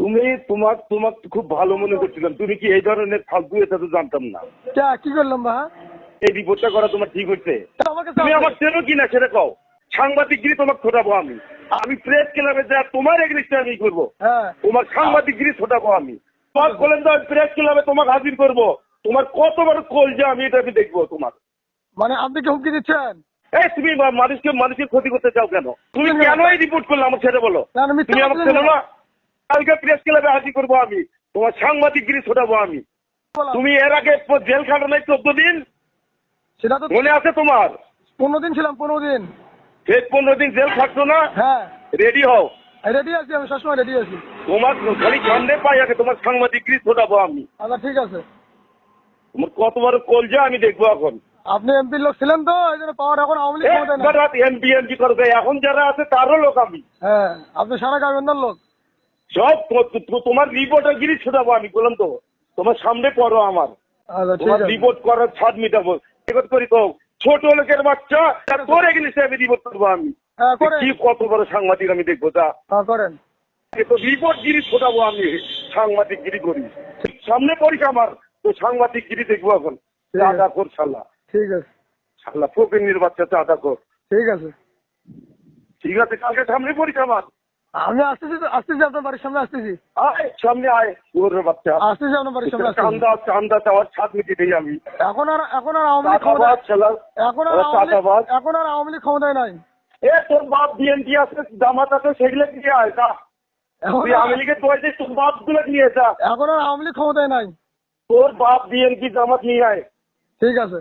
তুমি তোমার তোমার খুব ভালো মনে করছিলাম। তুমি কি এই ধরনের ফালতু এটা তো জানতাম না। কি করলাম বা এই রিপোর্টটা করা তোমার ঠিক হচ্ছে তুমি আমার চেনো কি না সেটা কও। সাংবাদিকগিরি তোমাকে ছোটাবো আমি। আমি প্রেস ক্লাবে যা তোমার এগেনিস্টে আমি করব। হ্যাঁ। তোমার সাংবাদিকগিরি ছোটাবো আমি। তোমার বলেন তো প্রেস ক্লাবে তোমাকে হাজির করব। তোমার কত বড় কল যে আমি এটা আমি দেখব তোমার। মানে আপনি কি হুমকি দিচ্ছেন? এই তুমি মানুষকে মানুষের ক্ষতি করতে চাও কেন? তুমি কেন এই রিপোর্ট করলে আমার ছেড়ে বলো। তুমি আমাকে চেনো না। কালকে প্রেস ক্লাবে হাজির করব আমি। তোমার সাংবাদিকগিরি ছোটাবো আমি। তুমি এর আগে জেল খাটো নাই চোদ্দ দিন? সেটা তো মনে আছে তোমার? পনেরো দিন ছিলাম পনেরো দিন। সেই পনেরো দিন জেল খাটছো না? হ্যাঁ। রেডি হও। রেডি আছি আমি সবসময় রেডি আছি। তোমার খালি সামনে পাই আগে তোমার সাংবাদিকগিরি ছোটাবো আমি। আচ্ছা ঠিক আছে। তোমার কতবার কল যে আমি দেখব এখন। আপনি এমপির লোক ছিলেন তো এই জন্য পাওয়ার এখন আওয়ামী লীগ এমপি এমপি করবে। এখন যারা আছে তারও লোক আমি। হ্যাঁ আপনি সারা গার্মেন্টার লোক। সব তোমার রিপোর্টার গিরি ছোটাবো আমি বললাম তো। তোমার সামনে পড়ো আমার। আচ্ছা তোমার রিপোর্ট করার ছাদ মিটাবো। রিপোর্ট করি তো ছোট লোকের বাচ্চা তোর এগেনিস্টে আমি রিপোর্ট করব আমি। হ্যাঁ কি কত বড় সাংবাদিক আমি দেখব তা হ্যাঁ করেন। তো রিপোর্ট গিরি ছোটাবো আমি সাংবাদিক গিরি করি। সামনে পড়িস আমার তো সাংবাদিক গিরি দেখব এখন। চাঁদা কর শালা। ঠিক আছে। শালা ফকির বাচ্চা চাঁদা কর। ঠিক আছে। ঠিক আছে কালকে সামনে পড়িস আমার। আমি আসতেছি আসতেছি আপনার বাড়ির সামনে আসতেছি। আয় সামনে আয় ওর বাচ্চা। আসতেছি আপনার বাড়ির সামনে ছাদ মিটে দিই আমি। এখন আর এখন আর আওয়ামী লীগ শালা এখন আর এখন আর আওয়ামী লীগ ক্ষমতায় নাই। এ তোর বাপ বিএনপি আছে জামাত আছে সেগুলো নিয়ে আয় তা এখন তুই আওয়ামী লীগের তোর তোর বাপগুলো নিয়ে যা। এখন আর আওয়ামী লীগ ক্ষমতায় নাই। তোর বাপ বিএনপি জামাত নিয়ে আয়। ঠিক আছে।